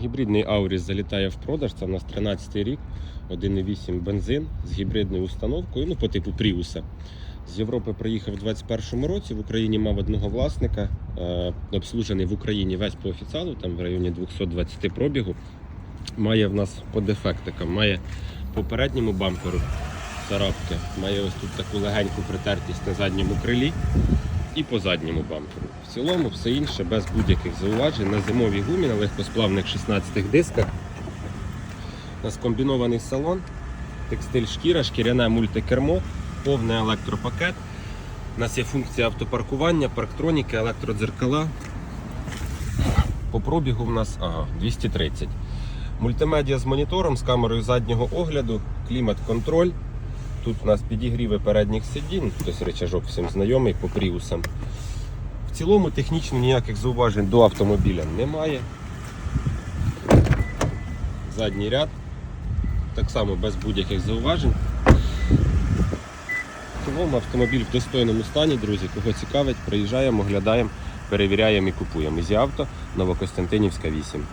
Гібридний Ауріс залітає в продаж. Це у нас 13 рік, 1,8 бензин з гібридною установкою, ну по типу Пріуса. З Європи приїхав у 2021 році. В Україні мав одного власника, е, обслужений в Україні весь по офіціалу, там в районі 220 пробігу. Має в нас по дефектикам, має по передньому бамперу царапки, має ось тут таку легеньку притертість на задньому крилі і по задньому бамперу. В цілому все інше без будь-яких зауважень на зимовій гумі на легкосплавних 16 дисках. У нас комбінований салон, текстиль шкіра, шкіряне мультикермо, повний електропакет. У нас є функція автопаркування, парктроніки, електродзеркала. По пробігу в нас ага, 230. Мультимедіа з монітором, з камерою заднього огляду, клімат-контроль. Тут у нас підігріви передніх сидінь, тобто речажок всім знайомий по пріусам. В цілому технічно ніяких зауважень до автомобіля немає. Задній ряд. Так само без будь-яких зауважень. В цілому автомобіль в достойному стані, друзі. Кого цікавить, приїжджаємо, оглядаємо, перевіряємо і купуємо. Ізі авто Новокостянтинівська 8.